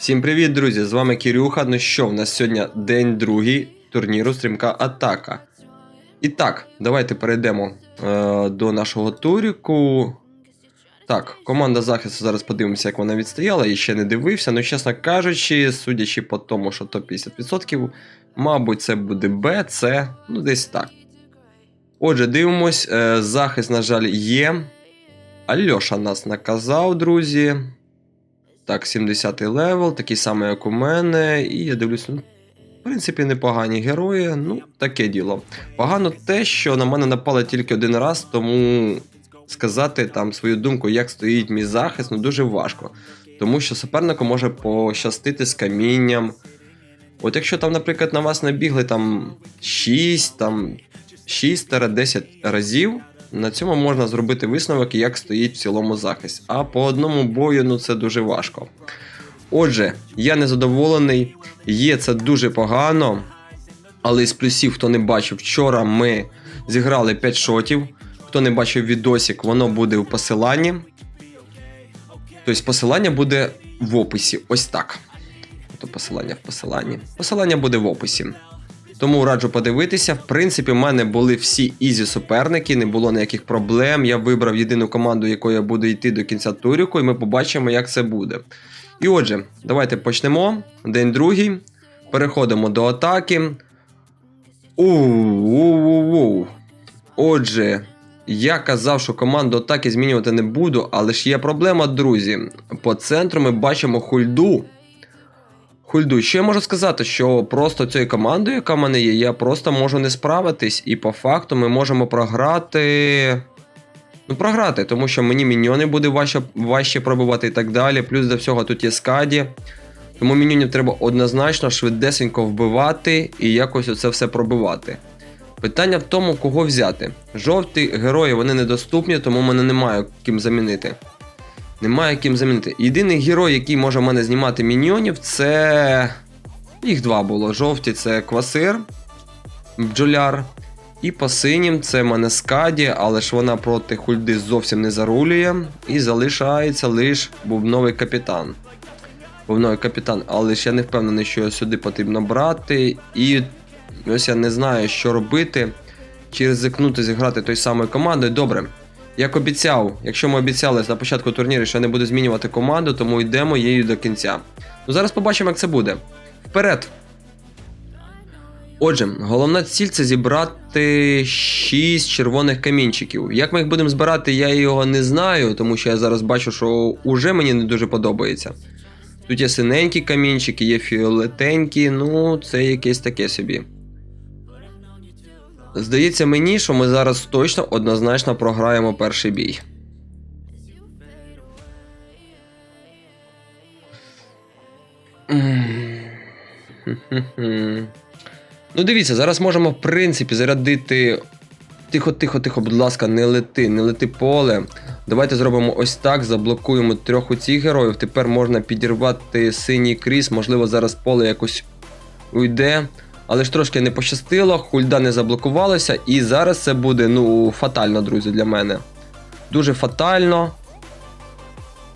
Всім привіт, друзі! З вами Кирюха. Ну що, в нас сьогодні день другий турніру Стрімка Атака. І так, давайте перейдемо е, до нашого туріку. Так, команда захисту зараз подивимося, як вона відстояла, я ще не дивився. Ну, чесно кажучи, судячи по тому, що топ 50%, мабуть, це буде Б, С, ну десь так. Отже, дивимось, е, захист, на жаль, є. Альоша нас наказав, друзі. Так, 70 левел, такий самий, як у мене. І я дивлюсь, ну, в принципі, непогані герої. Ну, таке діло. Погано те, що на мене напали тільки один раз, тому сказати там свою думку, як стоїть мій захист, ну дуже важко. Тому що супернику може пощастити з камінням. От якщо там, наприклад, на вас набігли там 6, там 6-10 разів, на цьому можна зробити висновок, як стоїть в цілому захист. А по одному бою ну це дуже важко. Отже, я незадоволений, є це дуже погано. Але із плюсів, хто не бачив, вчора ми зіграли 5 шотів. Хто не бачив відосик, воно буде в посиланні. Тобто посилання буде в описі. Ось так. То посилання в посиланні. Посилання буде в описі. Тому раджу подивитися. В принципі, в мене були всі ізі суперники, не було ніяких проблем. Я вибрав єдину команду, якою я буду йти до кінця туріку, і ми побачимо, як це буде. І отже, давайте почнемо. День другий. Переходимо до атаки. Оу-оу-оу. Отже, я казав, що команду атаки змінювати не буду, але ж є проблема, друзі. По центру ми бачимо хульду. Хульду, що я можу сказати, що просто цією командою, яка в мене є, я просто можу не справитись, і по факту ми можемо програти. Ну, програти, тому що мені міньйони буде важче, важче пробувати і так далі. Плюс до всього тут є скаді. Тому міньйонів треба однозначно швидесенько вбивати і якось оце все пробивати. Питання в тому, кого взяти. Жовті герої вони недоступні, тому мене немає ким замінити. Немає ким замінити. Єдиний герой, який може в мене знімати міньйонів, це. Їх два було. Жовті це квасир, бджоляр. І по синім це в мене скаді, але ж вона проти хульди зовсім не зарулює. І залишається лише бубновий капітан. Бубновий капітан, але ж я не впевнений, що його сюди потрібно брати. І ось я не знаю, що робити. Чи ризикнути зіграти той самою командою. Добре. Як обіцяв, якщо ми обіцяли на початку турніру, що не буду змінювати команду, тому йдемо її до кінця. Ну зараз побачимо, як це буде. Вперед! Отже, головна ціль це зібрати 6 червоних камінчиків. Як ми їх будемо збирати, я його не знаю, тому що я зараз бачу, що уже мені не дуже подобається. Тут є синенькі камінчики, є фіолетенькі, ну це якесь таке собі. Здається мені, що ми зараз точно однозначно програємо перший бій. Ну, дивіться, зараз можемо, в принципі, зарядити. Тихо, тихо, тихо, будь ласка, не лети, не лети поле. Давайте зробимо ось так, заблокуємо трьох у цих героїв. Тепер можна підірвати синій кріс, можливо, зараз поле якось уйде. Але ж трошки не пощастило, хульда не заблокувалася, і зараз це буде ну, фатально, друзі, для мене. Дуже фатально.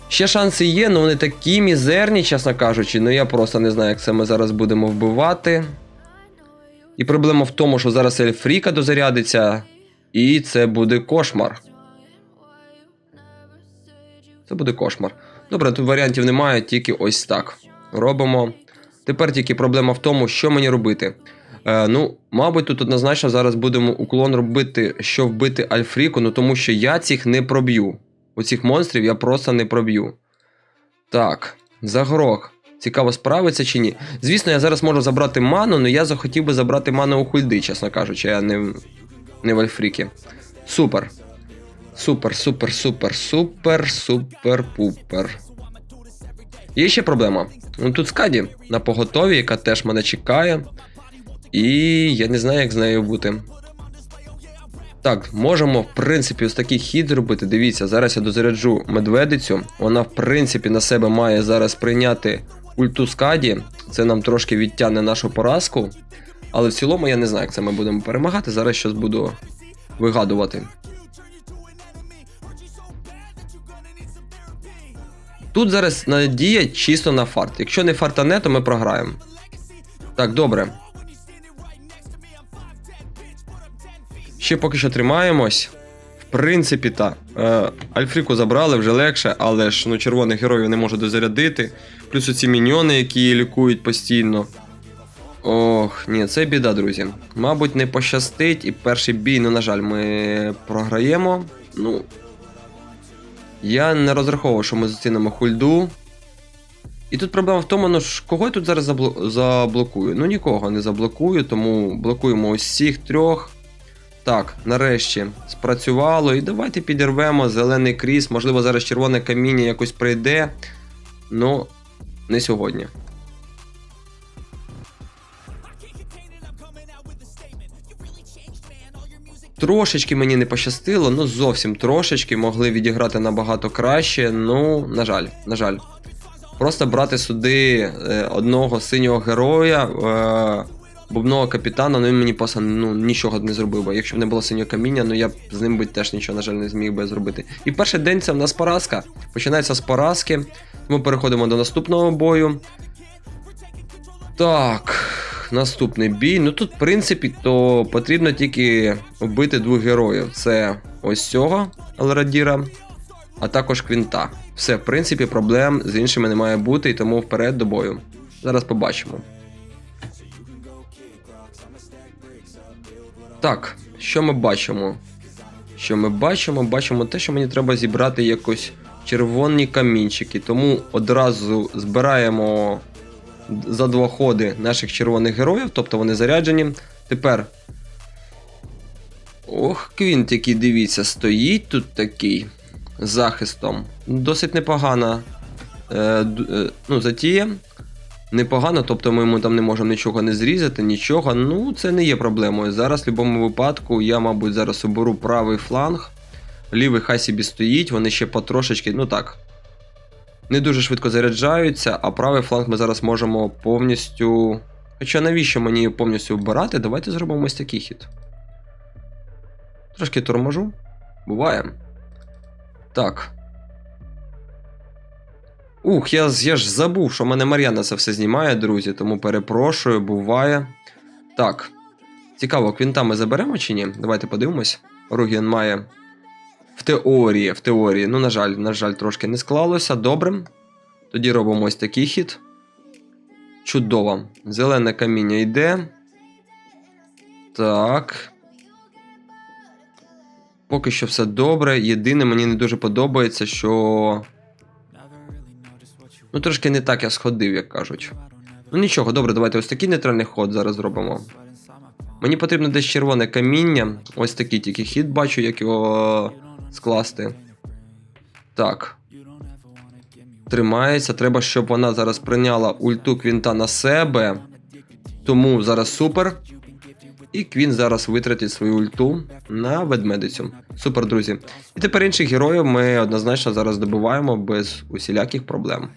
Ще шанси є, але вони такі мізерні, чесно кажучи. Ну я просто не знаю, як це ми зараз будемо вбивати. І проблема в тому, що зараз Ельфріка дозарядиться, і це буде кошмар. Це буде кошмар. Добре, тут варіантів немає, тільки ось так. Робимо. Тепер тільки проблема в тому, що мені робити. Е, ну, мабуть, тут однозначно зараз будемо уклон робити, що вбити Альфріку, ну тому що я цих не проб'ю. Оцих монстрів я просто не проб'ю. Так, загрох. Цікаво, справиться чи ні. Звісно, я зараз можу забрати ману, але я захотів би забрати ману у хульди, чесно кажучи, а не, не в Альфріки. Супер. Супер, супер, супер, супер, супер, пупер. Є ще проблема. Ну, тут скаді на поготові, яка теж мене чекає. І я не знаю, як з нею бути. Так, можемо, в принципі, ось такий хід зробити. Дивіться, зараз я дозаряджу медведицю. Вона, в принципі, на себе має зараз прийняти ульту скаді. Це нам трошки відтягне нашу поразку. Але в цілому я не знаю, як це ми будемо перемагати. Зараз щось буду вигадувати. Тут зараз надія чисто на фарт. Якщо не фартане, то ми програємо. Так, добре. Ще поки що тримаємось. В принципі, так. Е, Альфріку забрали вже легше, але ж ну, червоних героїв не можу дозарядити. Плюс оці міньйони, які лікують постійно. Ох, ні, це біда, друзі. Мабуть, не пощастить, і перший бій, ну, на жаль, ми програємо. Ну. Я не розраховував, що ми зацінимо хульду. І тут проблема в тому, ну ж, кого я тут зараз забло- заблокую? Ну нікого не заблокую, тому блокуємо усіх трьох. Так, нарешті спрацювало. І давайте підірвемо зелений кріс. Можливо, зараз червоне каміння якось прийде. Ну, не сьогодні. Трошечки мені не пощастило, ну зовсім трошечки могли відіграти набагато краще. Ну, на жаль, на жаль. Просто брати сюди е, одного синього героя, е, бубного капітана, ну він мені просто ну, нічого не зробив. би. Якщо б не було синього каміння, ну я б з ним би теж нічого, на жаль, не зміг би зробити. І перший день це в нас поразка. Починається з поразки. Ми переходимо до наступного бою. Так, наступний бій. Ну тут, в принципі, то потрібно тільки вбити двох героїв. Це ось цього Алрадіра, а також Квінта. Все, в принципі, проблем з іншими не має бути, і тому вперед до бою. Зараз побачимо. Так, що ми бачимо? Що ми бачимо? Бачимо те, що мені треба зібрати якось червоні камінчики. Тому одразу збираємо за два ходи наших червоних героїв, тобто вони заряджені. Тепер. Ох, Квінт, який дивіться, стоїть тут такий з захистом. Досить непогана е, е, ну, затія. Непогано, тобто ми йому там не можемо нічого не зрізати, нічого. Ну, це не є проблемою. Зараз, в будь-якому випадку, я, мабуть, зараз оберу правий фланг. Лівий хай собі стоїть, вони ще потрошечки, ну так. Не дуже швидко заряджаються, а правий фланг ми зараз можемо повністю. Хоча навіщо мені повністю вбирати? Давайте зробимо ось такий хід. Трошки торможу. Буває. Так. Ух, я, я ж забув, що в мене Мар'яна це все знімає, друзі, тому перепрошую, буває. Так. Цікаво, квінта ми заберемо чи ні? Давайте подивимось. Ругін має. В теорії, в теорії. Ну, на жаль, на жаль, трошки не склалося. Добре. Тоді робимо ось такий хід. Чудово. Зелене каміння йде. Так. Поки що все добре. Єдине, мені не дуже подобається, що. Ну, трошки не так я сходив, як кажуть. Ну нічого, добре, давайте ось такий нейтральний ход зараз зробимо. Мені потрібно десь червоне каміння. Ось такий тільки хід бачу, як його скласти. Так. Тримається. Треба, щоб вона зараз прийняла ульту квінта на себе. Тому зараз супер. І Квін зараз витратить свою ульту на ведмедицю. Супер, друзі. І тепер інших героїв ми однозначно зараз добиваємо без усіляких проблем.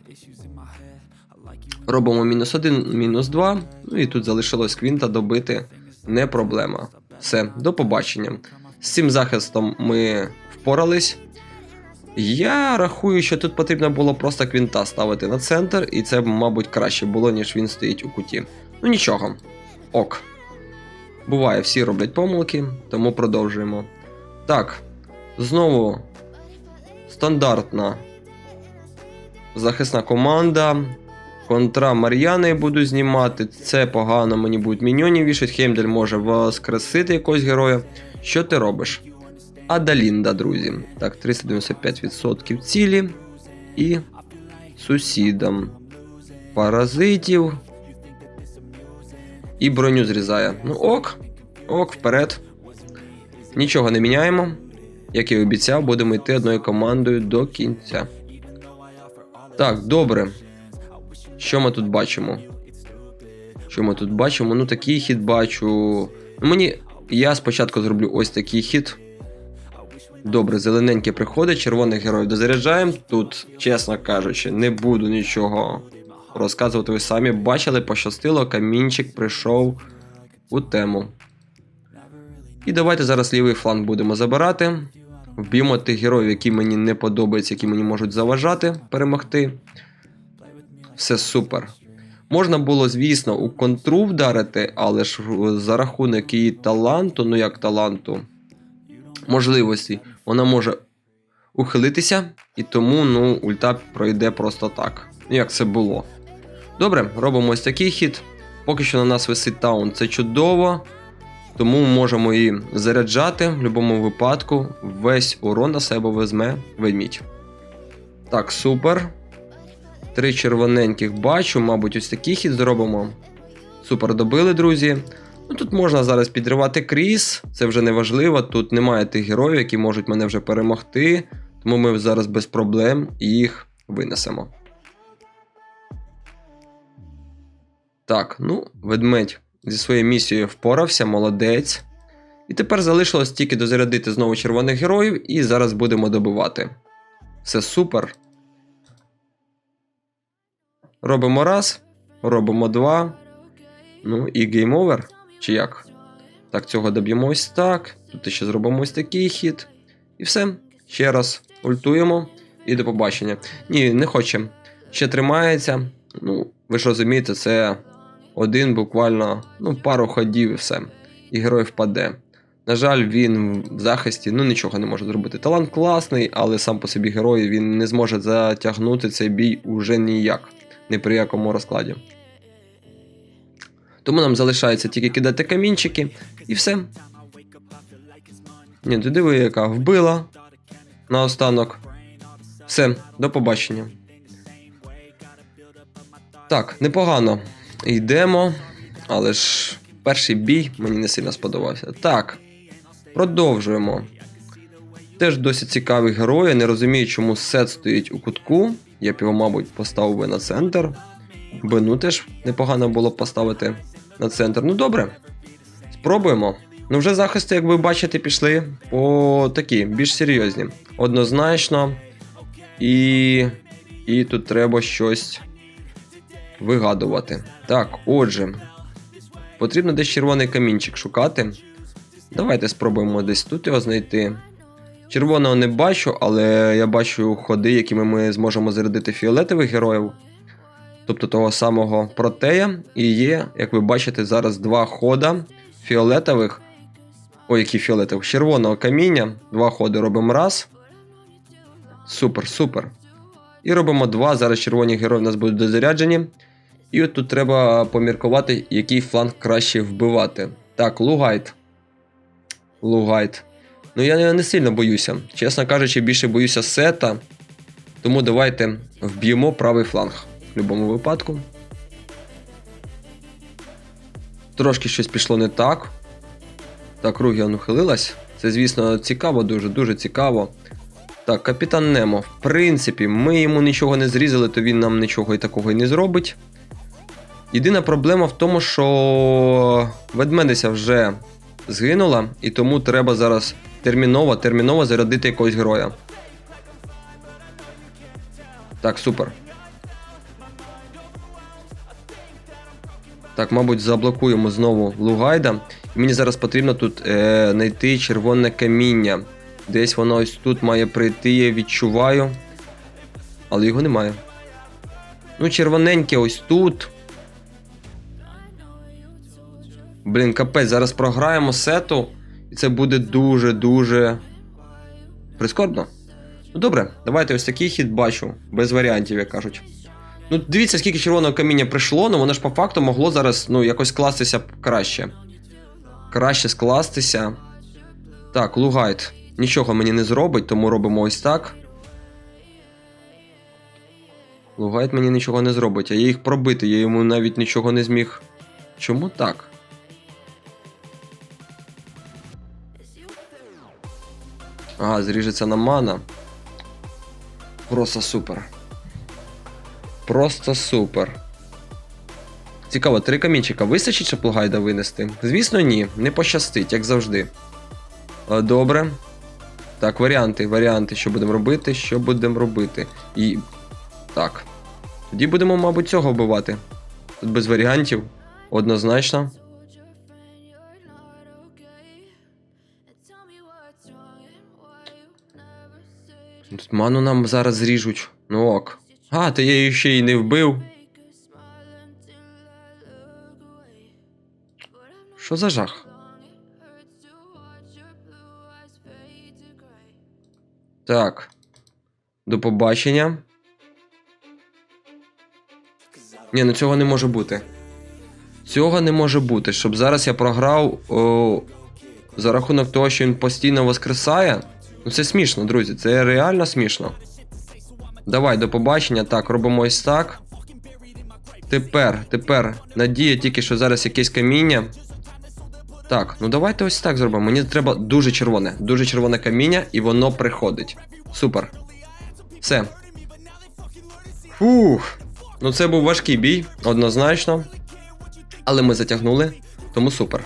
Робимо мінус один, мінус два. Ну і тут залишилось Квінта добити. Не проблема. Все, до побачення. З цим захистом ми впорались. Я рахую, що тут потрібно було просто квінта ставити на центр, і це, мабуть, краще було, ніж він стоїть у куті. Ну нічого. Ок. Буває, всі роблять помилки, тому продовжуємо. Так, знову стандартна захисна команда. Контра Мар'яни буду знімати. Це погано, мені будуть міньйонів вішать. Хеймдель може воскресити якогось героя. Що ти робиш? Адалінда, друзі. Так, 395% цілі. І сусідам. Паразитів. І броню зрізає. Ну ок. Ок, вперед. Нічого не міняємо. Як і обіцяв, будемо йти одною командою до кінця. Так, добре. Що ми тут бачимо? Що ми тут бачимо? Ну, такий хід бачу. Ну, мені. Я спочатку зроблю ось такий хід. Добре, зелененький приходить, червоних героїв дозаряджаємо. Тут, чесно кажучи, не буду нічого розказувати. Ви самі бачили, пощастило, камінчик прийшов у тему. І давайте зараз лівий фланг будемо забирати. Вб'ємо тих героїв, які мені не подобаються, які мені можуть заважати перемогти. Все супер. Можна було, звісно, у контру вдарити, але ж е, за рахунок її таланту, ну як таланту, можливості, вона може ухилитися, і тому ну, ульта пройде просто так. Ну, Як це було. Добре, робимо ось такий хід. Поки що на нас висить таун, це чудово. Тому можемо її заряджати в будь-якому випадку. Весь урон на себе візьме ведмідь. Так, супер. Три червоненьких бачу, мабуть, ось такий хід зробимо. Супер добили, друзі. Ну тут можна зараз підривати кріс, це вже не важливо. Тут немає тих героїв, які можуть мене вже перемогти. Тому ми зараз без проблем їх винесемо. Так, ну, ведмедь зі своєю місією впорався, молодець. І тепер залишилось тільки дозарядити знову червоних героїв, і зараз будемо добивати. Все супер. Робимо раз, робимо два. Ну і гейм овер. Чи як? Так, цього доб'ємо ось так. Тут ще зробимо ось такий хід. І все. Ще раз ультуємо і до побачення. Ні, не хоче. Ще тримається. Ну, ви ж розумієте, це один буквально ну, пару ходів і все. І герой впаде. На жаль, він в захисті ну, нічого не може зробити. Талант класний, але сам по собі герой він не зможе затягнути цей бій уже ніяк, ні при якому розкладі. Тому нам залишається тільки кидати камінчики і все. Ні, ти диви, яка вбила наостанок. Все, до побачення. Так, непогано. Йдемо, але ж перший бій мені не сильно сподобався. Так, продовжуємо. Теж досить цікавий герой. Я не розумію, чому сет стоїть у кутку. Я б його, мабуть, поставив би на центр. Бену теж непогано було поставити на центр. Ну добре. Спробуємо. Ну, вже захисти, як ви бачите, пішли по такі, більш серйозні. Однозначно. І. І тут треба щось вигадувати. Так, отже. Потрібно десь червоний камінчик шукати. Давайте спробуємо десь тут його знайти. Червоного не бачу, але я бачу ходи, якими ми зможемо зарядити фіолетових героїв. Тобто того самого протея. І є, як ви бачите, зараз два хода фіолетових. Ой, які фіолетових, червоного каміння. Два ходи робимо раз. Супер, супер. І робимо два. Зараз червоні герої у нас будуть дозаряджені. І от тут треба поміркувати, який фланг краще вбивати. Так, Лугайт. Лугайт. Ну я не сильно боюся. Чесно кажучи, більше боюся сета. Тому давайте вб'ємо правий фланг будь-якому випадку. Трошки щось пішло не так. Так, Ругіан ухилилась. Це, звісно, цікаво, дуже дуже цікаво. Так, капітан Немо. В принципі, ми йому нічого не зрізали, то він нам нічого і такого і не зробить. Єдина проблема в тому, що ведмедиця вже згинула, і тому треба зараз терміново, терміново зарядити якогось героя. Так, супер. Так, мабуть, заблокуємо знову Лугайда. Мені зараз потрібно тут е, знайти червоне каміння. Десь воно ось тут має прийти, я відчуваю. Але його немає. Ну, червоненьке ось тут. Блін, капець, зараз програємо сету, і це буде дуже-дуже прискорбно. Ну добре, давайте ось такий хід бачу, без варіантів, як кажуть. Ну, дивіться, скільки червоного каміння прийшло, ну воно ж по факту могло зараз ну, якось скластися краще. Краще скластися. Так, Лугайт нічого мені не зробить, тому робимо ось так. Лугайт мені нічого не зробить, а я їх пробити, я йому навіть нічого не зміг. Чому так? Ага, зріжеться на мана. Просто супер. Просто супер. Цікаво, три камінчика вистачить, щоб Лугайда винести? Звісно, ні, не пощастить, як завжди. Добре. Так, варіанти, варіанти, що будемо робити, що будемо робити. І. Так. Тоді будемо, мабуть, цього вбивати. Тут без варіантів. Однозначно. Тут ману нам зараз зріжуть. Ну ок. А, то я її ще й не вбив. Що за жах? Так. До побачення. Ні, ну цього не може бути. Цього не може бути, щоб зараз я програв о, за рахунок того, що він постійно воскресає. Ну це смішно, друзі, це реально смішно. Давай, до побачення. Так, робимо ось так. Тепер, тепер, надія тільки, що зараз якесь каміння. Так, ну давайте ось так зробимо. Мені треба дуже червоне, дуже червоне каміння, і воно приходить. Супер. Все. Фух. Ну це був важкий бій, однозначно. Але ми затягнули, тому супер.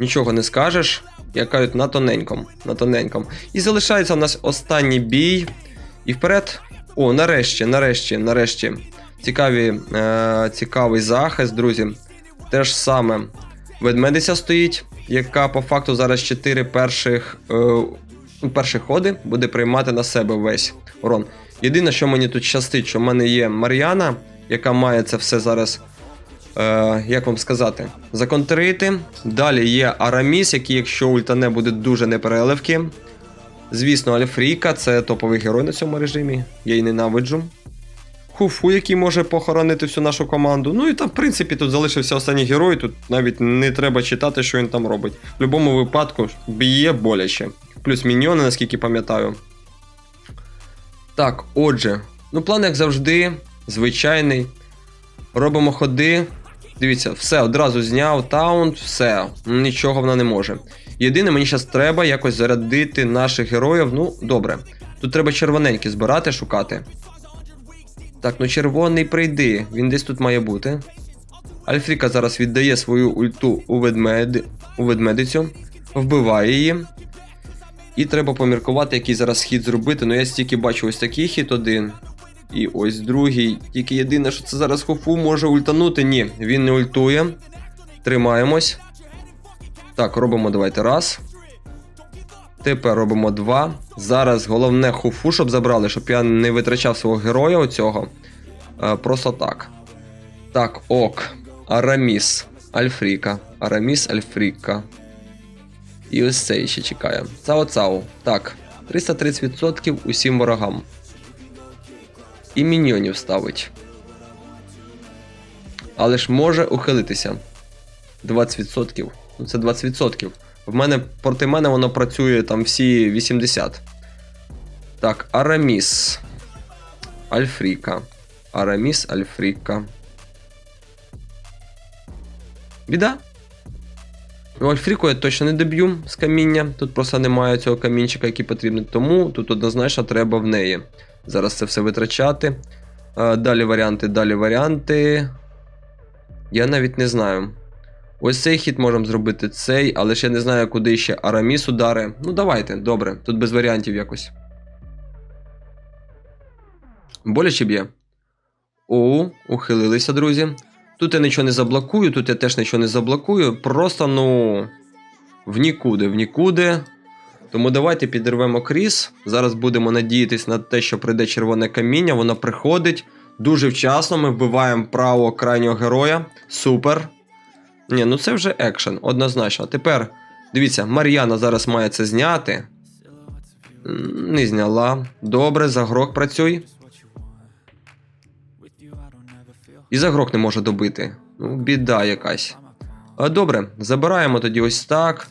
Нічого не скажеш. Як кажуть, на тоненьком. На тоненьком. І залишається у нас останній бій. І вперед. О, нарешті, нарешті, нарешті. Цікаві, е, цікавий захист, друзі. Те ж саме. Ведмедиця стоїть, яка по факту зараз 4 перших, е, перші ходи буде приймати на себе весь урон. Єдине, що мені тут щастить, що в мене є Мар'яна, яка має це все зараз е, як вам сказати, законтрити. Далі є Араміс, який, якщо ультане, буде дуже непереливки. Звісно, Альфріка це топовий герой на цьому режимі. Я її ненавиджу. Хуфу, який може похоронити всю нашу команду. Ну і там, в принципі, тут залишився останній герой, тут навіть не треба читати, що він там робить. В будь-якому випадку б'є боляче. Плюс міньйони, наскільки пам'ятаю. Так, отже, ну план, як завжди, звичайний. Робимо ходи. Дивіться, все, одразу зняв таунт, все, нічого вона не може. Єдине, мені зараз треба якось зарядити наших героїв. Ну, добре. Тут треба червоненькі збирати, шукати. Так, ну червоний прийди, він десь тут має бути. Альфріка зараз віддає свою ульту у, ведмед... у ведмедицю, вбиває її. І треба поміркувати, який зараз хід зробити. Ну я стільки бачу ось такий хід один. І ось другий. Тільки єдине, що це зараз хофу може ультанути. Ні, він не ультує. Тримаємось. Так, робимо давайте раз. Тепер робимо два. Зараз головне хуфу, щоб забрали, щоб я не витрачав свого героя оцього. Е, просто так. Так, ок. Араміс. Альфріка. Араміс Альфріка. І ось цей ще чекає. Цао-цао. Так, 330% усім ворогам. І міньйонів ставить. Але ж може ухилитися. 20%. Ну це 20%. В мене проти мене воно працює там всі 80. Так, Араміс. Альфріка. Араміс Альфріка. Біда. Ну, Альфріку я точно не доб'ю з каміння. Тут просто немає цього камінчика, який потрібен. Тому тут однозначно треба в неї. Зараз це все витрачати. Е, Далі варіанти, далі варіанти. Я навіть не знаю. Ось цей хід можемо зробити цей, але я не знаю, куди ще Араміс удари. Ну, давайте, добре, тут без варіантів якось. Боляче б'є. О, ухилилися, друзі. Тут я нічого не заблокую, тут я теж нічого не заблокую. Просто, ну. В нікуди, в нікуди. Тому давайте підірвемо кріс. Зараз будемо надіятись на те, що прийде червоне каміння, воно приходить. Дуже вчасно ми вбиваємо правого крайнього героя. Супер. Ні, ну це вже екшен, однозначно. Тепер, дивіться, Мар'яна зараз має це зняти. Не зняла. Добре, загрок працюй. І загрок не може добити. Ну, біда якась. Добре, забираємо тоді ось так.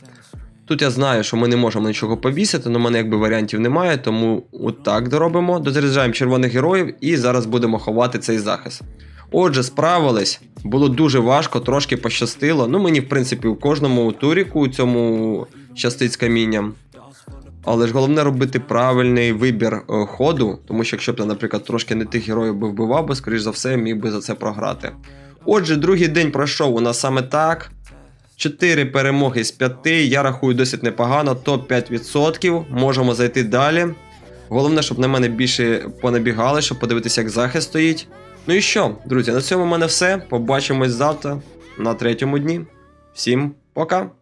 Тут я знаю, що ми не можемо нічого повісити, але в мене якби варіантів немає, тому отак доробимо. Дозаряджаємо червоних героїв і зараз будемо ховати цей захист. Отже, справились. Було дуже важко, трошки пощастило. Ну, мені, в принципі, у кожному туріку у цьому щастить з камінням. Але ж головне робити правильний вибір е, ходу, тому що якщо б я, наприклад, трошки не тих героїв би вбивав, би, скоріш за все, міг би за це програти. Отже, другий день пройшов у нас саме так. 4 перемоги з 5. Я рахую досить непогано, топ 5%. Можемо зайти далі. Головне, щоб на мене більше понабігали, щоб подивитися, як захист стоїть. Ну і що, друзі, на цьому в мене все. Побачимось завтра на третьому дні. Всім пока!